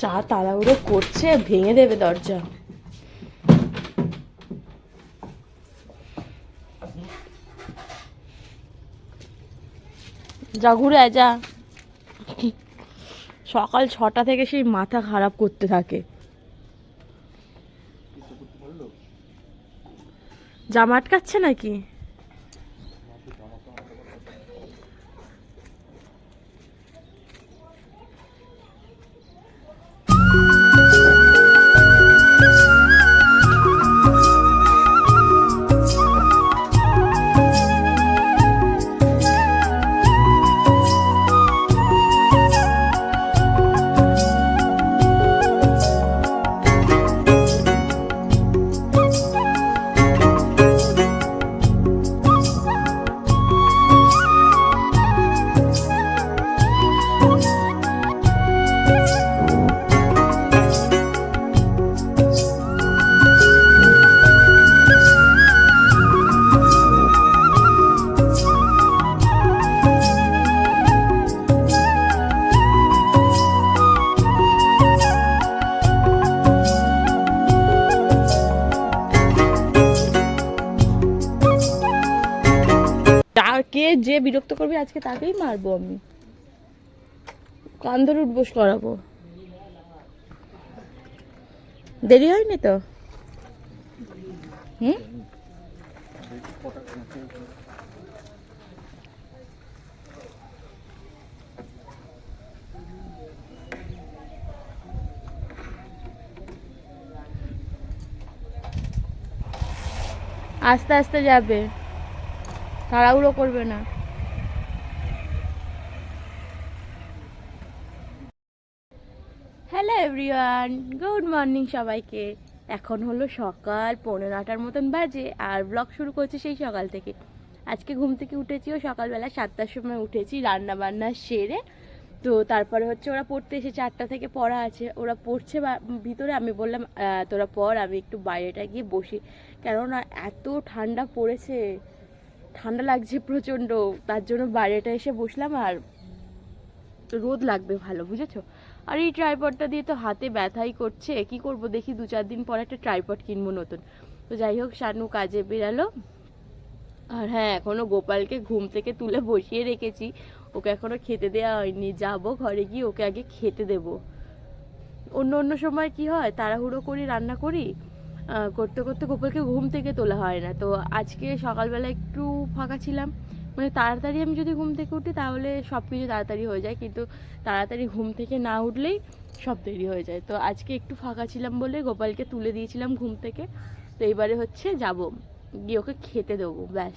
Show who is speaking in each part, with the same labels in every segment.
Speaker 1: চা তাড়াহুড়ো করছে, ভেঙে দেবে দরজা। যা ঘুরে যা। সকাল ছটা থেকে সেই মাথা খারাপ করতে থাকে। জামা আটকাচ্ছে নাকি? যে বিরক্ত করবে, আজকে তাকেই মারবো আমি। কান ধরে উঠবোস করাবো। দেরি হয়নি তো? হুম? আস্তে আস্তে যাবে। তাড়াহুড়ো করবে না। হ্যালো এভরিওয়ান গুড মর্নিং সবাইকে। এখন হলো সকাল পনেরো আটার মতন বাজে আর ব্লগ শুরু করছি সেই সকাল থেকে। আজকে ঘুম থেকে উঠেছি ও সকালবেলা সাতটার সময় উঠেছি রান্না বান্না সেরে। তো তারপরে হচ্ছে ওরা পড়তে এসে চারটা থেকে পড়া আছে। ওরা পড়ছে ভিতরে, আমি বললাম তোরা পড়, আমি একটু বাইরেটা গিয়ে বসি। কেননা এত ঠান্ডা পড়েছে। ঠান্ডা লাগছে প্রচণ্ড, তার জন্য বাইরেটা এসে বসলাম আর রোদ লাগবে ভালো, বুঝেছ? আর এই ট্রাইপডটা দিয়ে তো হাতে ব্যথাই করছে, কি করব দেখি, দু চার দিন পর একটা ট্রাইপড কিনবো নতুন। তো যাই হোক, শানু কাজে বেরালো। আর হ্যাঁ এখনও গোপালকে ঘুম থেকে তুলে বসিয়ে রেখেছি। ওকে এখনও খেতে দেওয়া হয়নি, যাব ঘরে গিয়ে ওকে আগে খেতে দেব। অন্য অন্য সময় কি হয়, তাড়াহুড়ো করি রান্না করি করতে করতে গোপালকে ঘুম থেকে তোলা হয় না। তো আজকে সকালবেলা একটু ফাঁকা ছিলাম। মানে তাড়াতাড়ি আমি যদি ঘুম থেকে উঠি তাহলে সব কিছু তাড়াতাড়ি হয়ে যায়। কিন্তু তাড়াতাড়ি ঘুম থেকে না উঠলেই সব দেরি হয়ে যায়। তো আজকে একটু ফাঁকা ছিলাম বলে গোপালকে তুলে দিয়েছিলাম ঘুম থেকে। তো এবারে হচ্ছে যাব। গিয়ে ওকে খেতে দেবো, ব্যাস।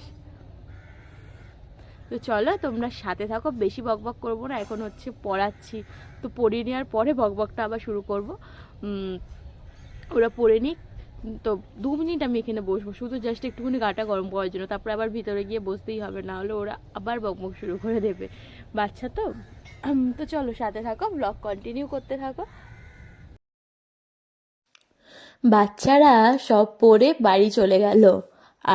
Speaker 1: তো চলো তোমরা সাথে থাকো, বেশি বকবক করব না। এখন হচ্ছে পড়াচ্ছি। তো পড়িয়ে নেওয়ার পরে বকবকটা আবার শুরু করব। ওরা পড়ে নিক। তো দু মিনিট আমি এখানে বসবো, শুধু জাস্ট একটুখানি গাটা গরম করার জন্য। তারপরে আবার ভিতরে গিয়ে বসতেই হবে, না হলে ওরা আবার বকবক শুরু করে দেবে। বাচ্চা তো? তো চলো সাথে থাকো ব্লগ কন্টিনিউ করতে থাকো। বাচ্চারা সব পরে বাড়ি চলে গেল।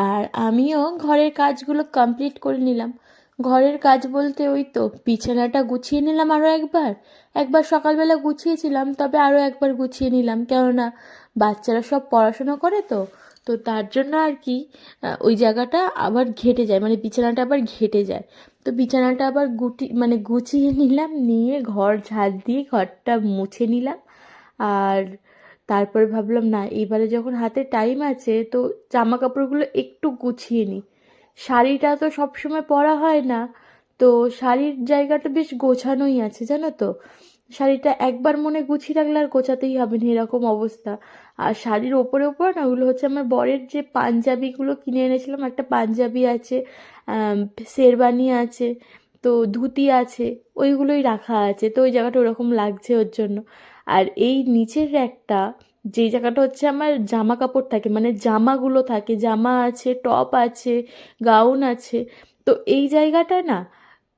Speaker 1: আর আমিও ঘরের কাজগুলো কমপ্লিট করে নিলাম। ঘরের কাজ বলতে ওই তো, বিছানাটা গুছিয়ে নিলাম আরও একবার। একবার সকালবেলা গুছিয়েছিলাম, তবে আরও একবার গুছিয়ে নিলাম। কেননা বাচ্চারা সব পড়াশোনা করে তো তো তার জন্য আর কি ওই জায়গাটা আবার ঘেটে যায় মানে বিছানাটা আবার ঘেটে যায়। তো বিছানাটা আবার গুটি মানে গুছিয়ে নিলাম, নিয়ে ঘর ঝাড় দিয়ে ঘরটা মুছে নিলাম। আর তারপরে ভাবলাম, না, এবারে যখন হাতে টাইম আছে, তো জামা কাপড়গুলো একটু গুছিয়ে নিই। শাড়িটা তো সবসময় পরা হয় না, তো শাড়ির জায়গাটা বেশ গোছানোই আছে, জানো তো? শাড়িটা একবার মনে গুছিয়ে রাখলে আর গোছাতেই হবে না, এরকম অবস্থা। আর শাড়ির ওপরে ওপরে না, ওগুলো হচ্ছে আমার বরের যে পাঞ্জাবিগুলো কিনে এনেছিলাম, একটা পাঞ্জাবি আছে শেরবানি আছে, তো ধুতি আছে, ওইগুলোই রাখা আছে, তো ওই জায়গাটা ওরকম লাগছে ওর জন্য। আর এই নিচের একটা যে জায়গাটা হচ্ছে আমার জামা কাপড় থাকে মানে জামাগুলো থাকে, জামা আছে, টপ আছে, গাউন আছে, তো এই জায়গাটা না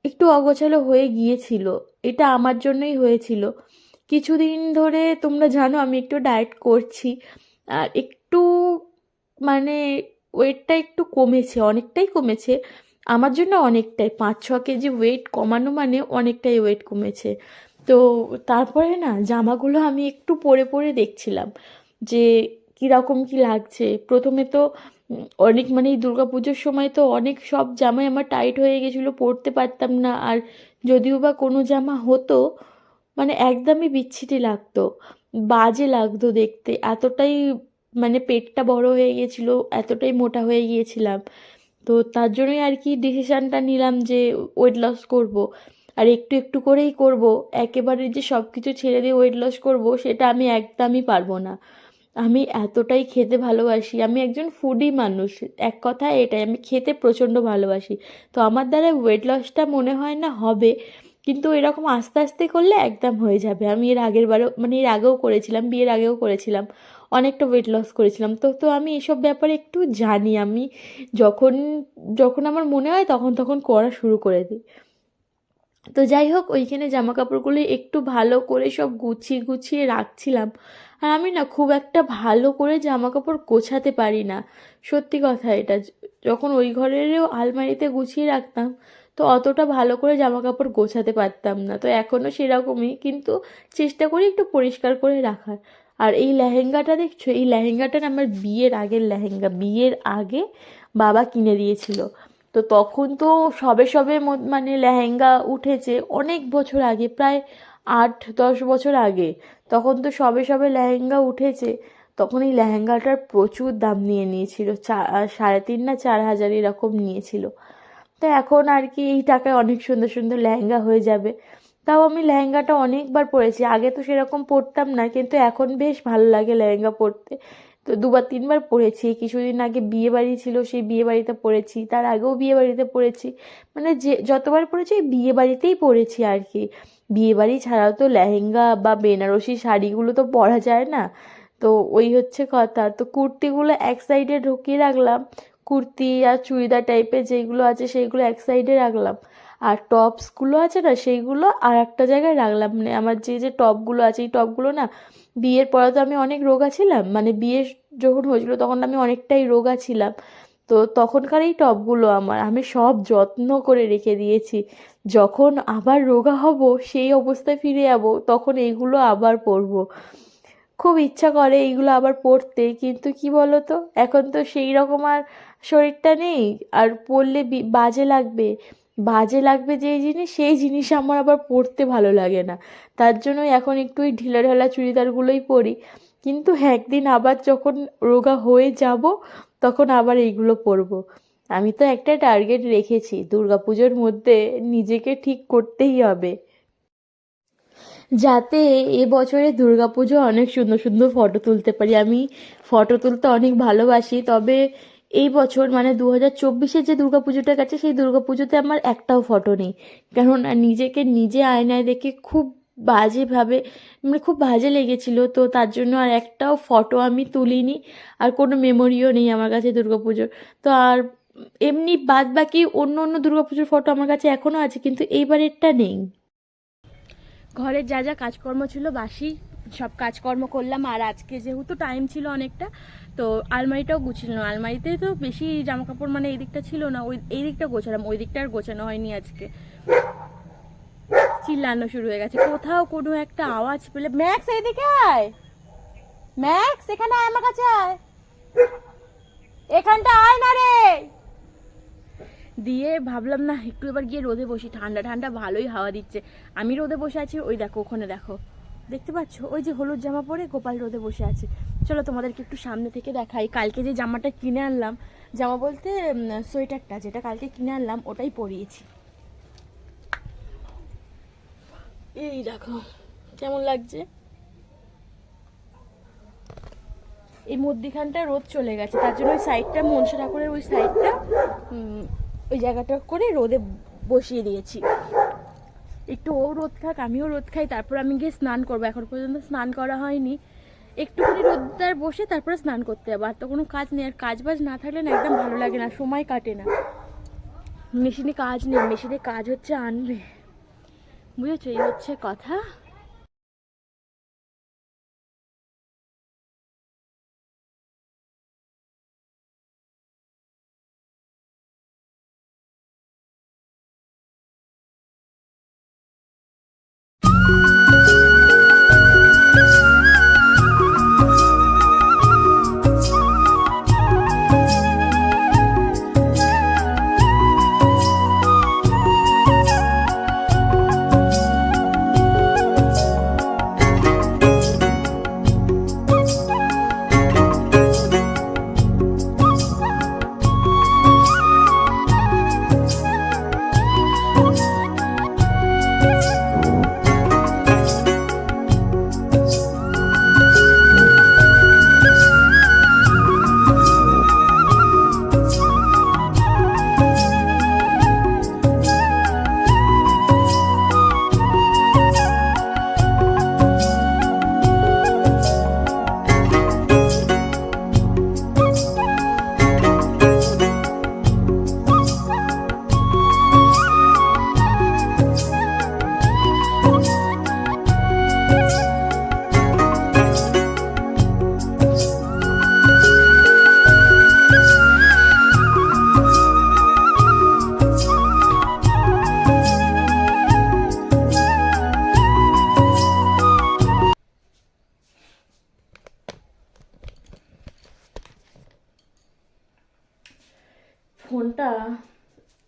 Speaker 1: একটু অগোছালো হয়ে গিয়েছিল, এটা আমার জন্যই হয়েছিল। কিছুদিন ধরে তোমরা জানো আমি একটু ডায়েট করছি, আর একটু মানে ওয়েটটা একটু কমেছে, অনেকটাই কমেছে। আমার জন্য অনেকটাই পাঁচ ছ কেজি ওয়েট কমানো মানে অনেকটাই ওয়েট কমেছে। তো তারপরে না জামাগুলো আমি একটু পরে পরে দেখছিলাম যে কীরকম কী লাগছে। প্রথমে তো অনেক মানে দুর্গাপুজোর সময় তো অনেক সব জামাই আমার টাইট হয়ে গেছিল, পরতে পারতাম না। আর যদিও বা কোনো জামা হতো মানে একদমই বিচ্ছিরি লাগতো। বাজে লাগতো দেখতে। এতটাই মানে পেটটা বড় হয়ে গেছিল এতটাই মোটা হয়ে গিয়েছিলাম। তো তার জন্যই আর কি ডিসিশানটা নিলাম যে ওয়েট লস করব। আর একটু একটু করেই করব। একেবারে যে সব কিছু ছেড়ে দিয়ে ওয়েট লস করব, সেটা আমি একদমই পারব না। আমি এতটাই খেতে ভালোবাসি। আমি একজন ফুডি মানুষ। এক কথায় এটাই। আমি খেতে প্রচণ্ড ভালোবাসি। তো আমার দ্বারা ওয়েট লসটা মনে হয় না হবে। কিন্তু এরকম আস্তে আস্তে করলে একদম হয়ে যাবে। আমি এর আগের বারেও মানে এর আগেও করেছিলাম, বিয়ের আগেও করেছিলাম, অনেকটা ওয়েট লস করেছিলাম। তো তো আমি এসব ব্যাপারে একটু জানি। আমি যখন যখন আমার মনে হয় তখন তখন করা শুরু করে দিই। তো যাই হোক, ওইখানে জামা কাপড়গুলো একটু ভালো করে সব গুছিয়ে গুছিয়ে রাখছিলাম। আর আমি না খুব একটা ভালো করে জামা কাপড় গোছাতে পারি না। সত্যি কথা এটা। যখন ওই ঘরেরও আলমারিতে গুছিয়ে রাখতাম তো অতটা ভালো করে জামা কাপড় গোছাতে পারতাম না। তো এখনও সেরকমই, কিন্তু চেষ্টা করি একটু পরিষ্কার করে রাখার। আর এই লেহেঙ্গাটা দেখছ? এই লেহেঙ্গাটা আমার বিয়ের আগের লেহেঙ্গা, বিয়ের আগে বাবা কিনে দিয়েছিল। তো তখন তো সবে সবে মানে লেহেঙ্গা উঠেছে অনেক বছর আগে, প্রায় আট, দশ বছর আগে। তখন তো সবে সবে লেহেঙ্গা উঠেছে। তখন এই লেহেঙ্গাটার প্রচুর দাম নিয়ে নিয়েছিল, চা, সাড়ে তিন না চার হাজার এরকম নিয়েছিল। তো এখন আর কি এই টাকায় অনেক সুন্দর সুন্দর লেহেঙ্গা হয়ে যাবে। তাও আমি লেহেঙ্গাটা অনেকবার পরেছি। আগে তো সেরকম পরতাম না, কিন্তু এখন বেশ ভালো লাগে লেহেঙ্গা পরতে। তো দুবার, তিনবার পরেছি। কিছুদিন আগে বিয়ে বাড়ি ছিল, সেই বিয়ে বাড়িতে পরেছি। তার আগেও বিয়ে বাড়িতে পরেছি। মানে যে, যতবার ওই বিয়ে বাড়িতেই পরেছি আর কি। বিয়ে বাড়ি ছাড়াও তো লেহেঙ্গা বা বেনারসি শাড়িগুলো তো পরা যায় না। তো ওই হচ্ছে কথা। তো কুর্তিগুলো এক সাইডে ঢুকিয়ে রাখলাম। কুর্তি আর চুড়িদার টাইপের যেগুলো আছে সেইগুলো এক সাইডে রাখলাম। আর টপসগুলো আছে না, সেইগুলো আর একটা জায়গায় রাখলাম। মানে আমার যে যে টপগুলো আছে, এই টপগুলো না বিয়ের পরে তো আমি অনেক রোগা ছিলাম। মানে বিয়ে যখন হয়েছিল তখন আমি অনেকটাই রোগা ছিলাম। তো তখনকার এই টপগুলো আমার, আমি সব যত্ন করে রেখে দিয়েছি। যখন আবার রোগা হব, সেই অবস্থায় ফিরে যাব, তখন এইগুলো আবার পরব। খুব ইচ্ছা করে এইগুলো আবার পরতে, কিন্তু কি বলো তো এখন তো সেই রকম আর শরীরটা নেই, আর পরলে বাজে লাগবে। বাজে লাগবে যেই জিনিস, সেই জিনিস আমার আবার পরতে ভালো লাগে না। তার জন্য এখন একটু ওই ঢিলা ঢালা চুড়িদারগুলোই পরি। কিন্তু একদিন আবার যখন রোগা হয়ে যাব, তখন আবার এইগুলো পরবো। আমি তো একটা টার্গেট রেখেছি, দুর্গাপুজোর মধ্যে নিজেকে ঠিক করতেই হবে। যাতে এ বছরে দুর্গাপুজো অনেক সুন্দর সুন্দর ফটো তুলতে পারি। আমি ফটো তুলতে অনেক ভালোবাসি, তবে এই বছর মানে দু হাজার চব্বিশে যে দুর্গাপুজোটা গেছে, সেই দুর্গাপুজোতে আমার একটাও ফটো নেই। কেননা নিজেকে নিজে আয়নায় দেখে খুব বাজেভাবে মানে খুব বাজে লেগেছিল। তো তার জন্য আর একটাও ফটো আমি তুলিনি। আর কোনো মেমোরিও নেই আমার কাছে দুর্গা দুর্গাপুজোর। তো আর এমনি বাদ বাকি অন্য অন্য দুর্গাপুজোর ফটো আমার কাছে এখনও আছে, কিন্তু এইবারেরটা নেই। ঘরের যা যা কাজকর্ম ছিল, বাসি সব কাজকর্ম করলাম। আর আজকে যেহেতু টাইম ছিল অনেকটা তো আলমারিটাও গুছিলাম আলমারিতে তো বেশি জামা কাপড় মানে এই দিকটা ছিল না, ওই এই দিকটা গোছালাম ওই দিকটা আর গোছানো হয়নি আজকে। চিল্লানো শুরু হয়ে গেছে। কোথাও কোনো একটা আওয়াজ পেলে ম্যাক্স, এদিকে আয়! ম্যাক্স, এখানে আয় আমার কাছে আয়! এখানটা আয় না রে! দিয়ে ভাবলাম, না, একটু এবার গিয়ে রোদে বসি। ঠান্ডা ঠান্ডা ভালোই হাওয়া দিচ্ছে। আমি রোদে বসে আছি, ওই দেখো, ওখানে দেখো। দেখতে পাচ্ছ? ওই যে হলুদ জামা পরে গোপাল রোদে বসে আছে। চলো তোমাদেরকে একটু সামনে থেকে দেখাই। কালকে যে জামাটা কিনে আনলাম, জামা বলতে সোয়েটারটা যেটা কালকে কিনে আনলাম, ওটাই পরিয়েছি। এই দেখো, কেমন লাগছে? এই মধ্যিখানটা রোদ চলে গেছে, তার জন্য ওই সাইডটা মনসা ঠাকুরের ওই সাইডটা ওই জায়গাটা করে রোদে বসিয়ে দিয়েছি। একটু ও রোদ খাক, আমিও রোদ খাই, তারপর আমি গিয়ে স্নান করব। এখন পর্যন্ত স্নান করা হয়নি। একটুখানি রোদ্দার বসে তারপরে স্নান করতে হবে আর তো কোনো কাজ নেই, আর কাজ বাজ না থাকলে না একদম ভালো লাগে না, সময় কাটে না। মেশিনে কাজ নেই, মেশিনে কাজ হচ্ছে আনবে। বুঝেছ? এই হচ্ছে কথা।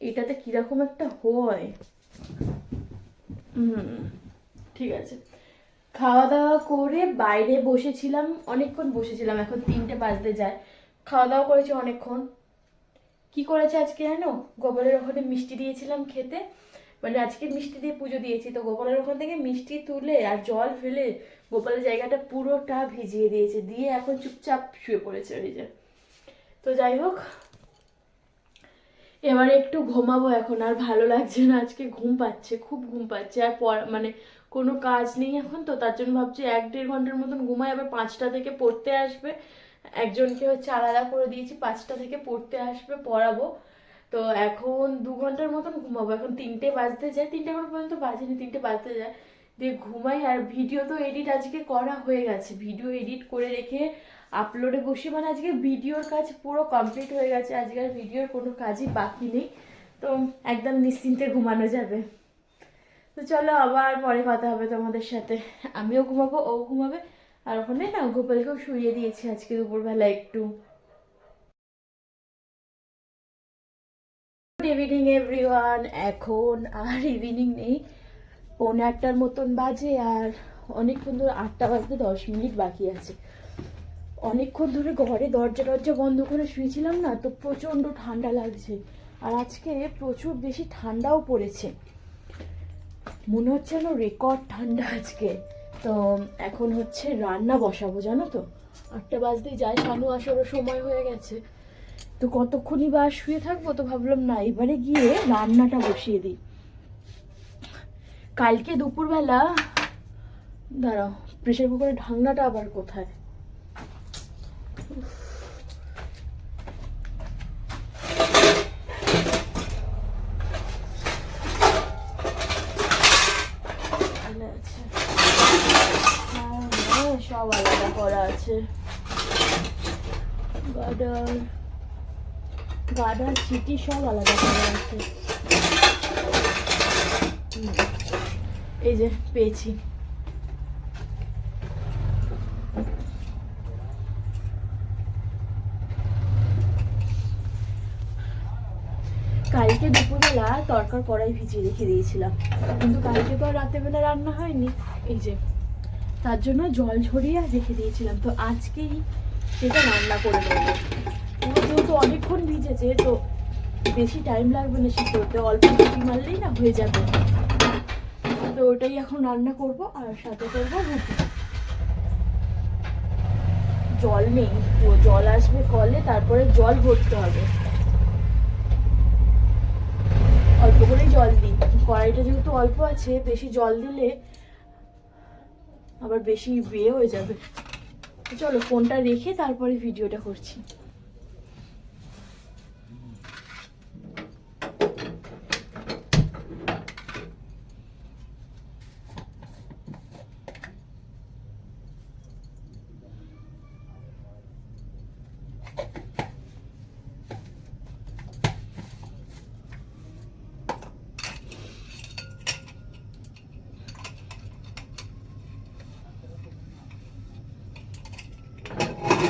Speaker 1: এটাতে কীরকম একটা হয়? হুম, ঠিক আছে। খাওয়া দাওয়া করে বাইরে বসেছিলাম, অনেকক্ষণ বসেছিলাম, এখন তিনটে বাজতে যায়। খাওয়া দাওয়া করেছি অনেকক্ষণ। কি করেছে আজকে জানো? গোপালের ওখানে মিষ্টি দিয়েছিলাম খেতে। মানে আজকে মিষ্টি দিয়ে পুজো দিয়েছি, তো গোপালের ওখান থেকে মিষ্টি তুলে আর জল ফেলে গোপালের জায়গাটা পুরোটা ভিজিয়ে দিয়েছে। দিয়ে এখন চুপচাপ শুয়ে পড়েছে ওই যে। তো যাই হোক এবারে একটু ঘুমাবো এখন, আর ভালো লাগছে না, আজকে ঘুম পাচ্ছে, খুব ঘুম পাচ্ছে, আর মানে কোনো কাজ নেই এখন তো, তার জন্য ভাবছি এক দেড় ঘণ্টার মতন ঘুমাই, আবার পাঁচটা থেকে পড়তে আসবে। একজনকে হচ্ছে আলাদা করে দিয়েছি, পাঁচটা থেকে পড়তে আসবে, পড়াবো। তো এখন দু ঘণ্টার মতন ঘুমাবো, এখন তিনটে বাজতে যায়, তিনটে এখন পর্যন্ত বাজেনি, তিনটে বাজতে যায়। দিয়ে ঘুমাই, আর ভিডিও তো এডিট আজকে করা হয়ে গেছে ভিডিও এডিট করে রেখে আপলোডে বসি। মানে আজকে ভিডিওর কাজ পুরো কমপ্লিট হয়ে গেছে। আজকে আর ভিডিওর কোনো কাজই বাকি নেই। তো একদম নিশ্চিন্তে ঘুমানো যাবে। তো চলো আবার পরে কথা হবে তোমাদের সাথে। আমিও ঘুমাবো, ও ঘুমাবে। আর ওখানে না গোপালকেও শুইয়ে দিয়েছি আজকে দুপুরবেলা একটু। গুড ইভিনিং এভরিওয়ান এখন আর ইভিনিং নেই। পৌনে আটটার মতন বাজে আর অনেকক্ষণ ধরে আটটা বাজতে দশ মিনিট বাকি আছে। অনেকক্ষণ ধরে ঘরে দরজা টরজা বন্ধ করে শুয়েছিলাম না, তো প্রচণ্ড ঠান্ডা লাগছে। আর আজকে প্রচুর বেশি ঠান্ডাও পড়েছে। মনে হচ্ছে যেন রেকর্ড ঠান্ডা আজকে। তো এখন হচ্ছে রান্না বসাবো, জানো তো? আটটা বাজতেই যায়, শানু আসারও সময় হয়ে গেছে। তো কতক্ষণই বা শুয়ে থাকব তো ভাবলাম না, এবারে গিয়ে রান্নাটা বসিয়ে দিই। কালকে দুপুরবেলা, দাঁড়াও, প্রেশার কুকারের ঢাকনাটা আবার কোথায় ভালো আছে হ্যাঁ, হ্যাঁ, সব আলাদা করা আছে গাডার সিটি সব আলাদা করা আছে এই যে, পেয়েছি। কালকে দুপুরবেলা তরকার কড়াই ভিজিয়ে রেখে দিয়েছিলাম। কিন্তু কালকে তো আর রাতেরবেলা রান্না হয়নি। এই যে, তার জন্য জল ঝরিয়ে রেখে দিয়েছিলাম। তো আজকেই সেটা রান্না করে পুরো যেহেতু অনেকক্ষণ ভিজেছে, তো বেশি টাইম লাগবে না সিদ্ধ হতে অল্প সিটি মারলেই না হয়ে যাবে। তো ওটাই এখন রান্না করব আর সাথে করব রুটি। জল নেই ও জল আসবে কলে, তারপরে জল ভরতে হবে। অল্প করেই জল দিই, কড়াইটা যেহেতু অল্প আছে, বেশি জল দিলে আবার বেশি বিয়ে হয়ে যাবে। চলো, ফোনটা রেখে তারপরে ভিডিওটা করছি। Thank you.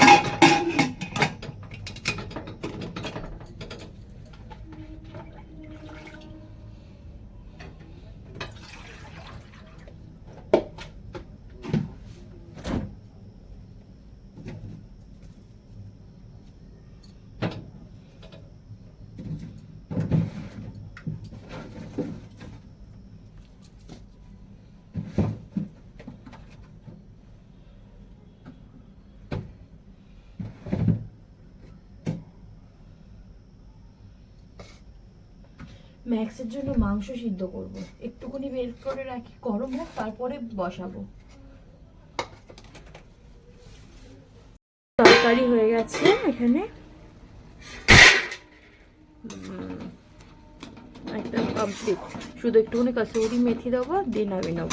Speaker 1: ম্যাক্সের জন্য মাংস সিদ্ধ করব। একটুখানি বের করে রাখি, গরম হোক, তারপরে বসাবো। তরকারি হয়ে গেছে এখানে। একদম কমপ্লিট শুধু একটুখানি কাসুরি মেথি দেবো দিয়ে নামিয়ে নেব।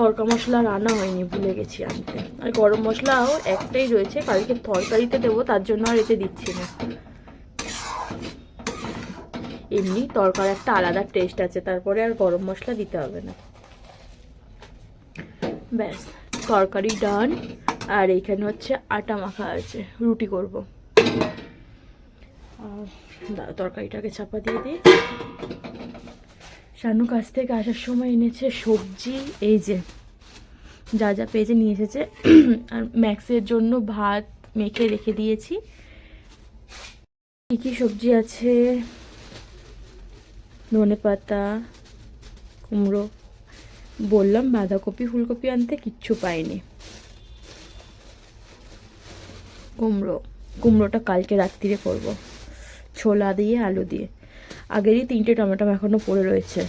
Speaker 1: তরকা মশলা রান্না হয়নি, ভুলে গেছি আনতে আর গরম মশলাও একটাই রয়েছে, কালকে তরকারিতে দেবো, তার জন্য আর এতে দিচ্ছি না। এমনি তরকার একটা আলাদা টেস্ট আছে, তারপরে আর গরম মশলা দিতে হবে না। ব্যাস, তরকারি ডান আর এইখানে হচ্ছে আটা মাখা আছে, রুটি করব। তরকারিটাকে চাপা দিয়ে দিই। শানু কাছ থেকে আসার সময় এনেছে সবজি, এই যে যা যা পেয়েছে নিয়ে এসেছে। আর ম্যাক্সের জন্য ভাত মেখে রেখে দিয়েছি। কী কী সবজি আছে? ধনে পাতা, কুমড়ো, বললাম বাঁধাকপি, ফুলকপি আনতে কিচ্ছু পাইনি। কুমড়ো, কুমড়োটা কালকে রাত্রিরে করব। ছোলা দিয়ে, আলু দিয়ে। আগেরই তিনটে টমেটো এখনও পড়ে রয়েছে।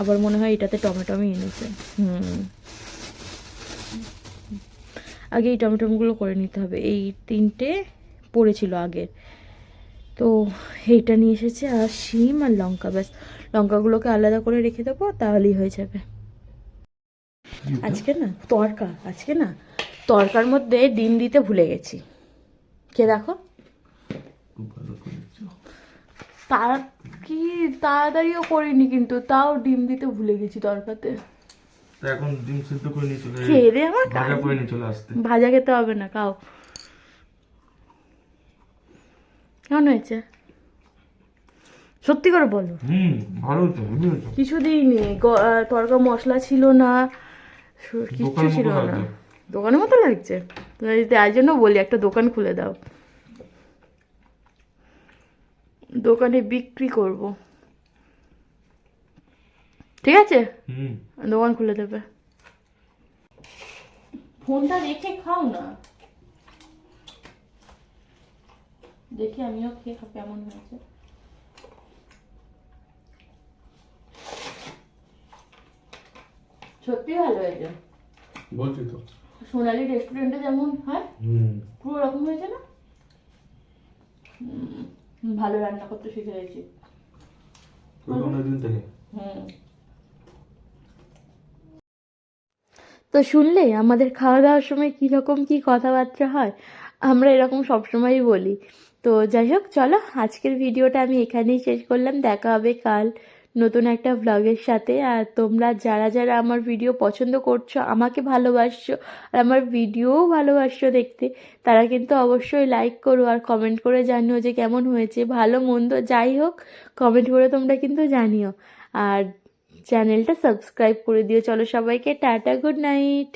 Speaker 1: আবার মনে হয় এটাতে টমেটো আমি এনেছে। হুম। আগে এই টমেটোগুলো করে নিতে হবে। এই তিনটে পড়েছিল আগে তো এইটা নিয়ে এসেছে আর শিম আর লঙ্কা, ব্যাস। লঙ্কাগুলোকে আলাদা করে রেখে দেবো, তাহলেই হয়ে যাবে। আজকে না, তরকা, আজকে না, তরকার মধ্যে ডিম দিতে ভুলে গেছি। কে দেখো। তারা কি তাড়াতাড়িও করিনি কিন্তু তাও ডিম দিতে ভুলে গেছি তরকাতে
Speaker 2: এখন ডিম সিদ্ধ করে নিয়ে চলে
Speaker 1: খেয়ে আমার
Speaker 2: ভাজা করে নিয়ে চলে আসতে।
Speaker 1: ভাজা খেতে হবে না খাও। কেমন হয়েছে? সত্যি করে বলো।
Speaker 2: হুম ভালো তো।
Speaker 1: কিছু দিইনি তরকা মশলা ছিল না কিচ্ছু ছিল না। দোকানের মতো লাগছে। তাই জন্য বলি একটা দোকান খুলে দাও। দোকানে বিক্রি করব। ঠিক আছে?
Speaker 2: হুম।
Speaker 1: দোকান খুলে দেবে। ফোনটা রেখে খাও না। দেখি আমিও খেয়ে খাব কেমন হয়েছে। সত্যি ভালো হয়েছে?
Speaker 2: বলছি তো।
Speaker 1: সোনালি রেস্টুরেন্টে যেমন হয়
Speaker 2: হুম।
Speaker 1: পুরো রকম হয়েছে না? হুম, ভালো রান্না করতে শিখে গেছি হুম। তো শুনলে আমাদের খাওয়া দাওয়ার সময় কীরকম কী কথাবার্তা হয়? আমরা এরকম সবসময়ই বলি। তো যাই হোক চলো আজকের ভিডিওটা আমি এখানেই শেষ করলাম। দেখা হবে কাল। নতুন একটা ভ্লগের সাথে। আর তোমরা যারা যারা আমার ভিডিও পছন্দ করছ, আমাকে ভালোবাসছো, আর আমার ভিডিও ভালোবাসছো দেখতে, তারা কিন্তু অবশ্যই লাইক করো আর কমেন্ট করে জানিও যে কেমন হয়েছে। ভালো, মন্দ, যাই হোক কমেন্ট করে তোমরা কিন্তু জানিও। আর চ্যানেলটা সাবস্ক্রাইব করে দিও। চলো সবাইকে টাটা গুড নাইট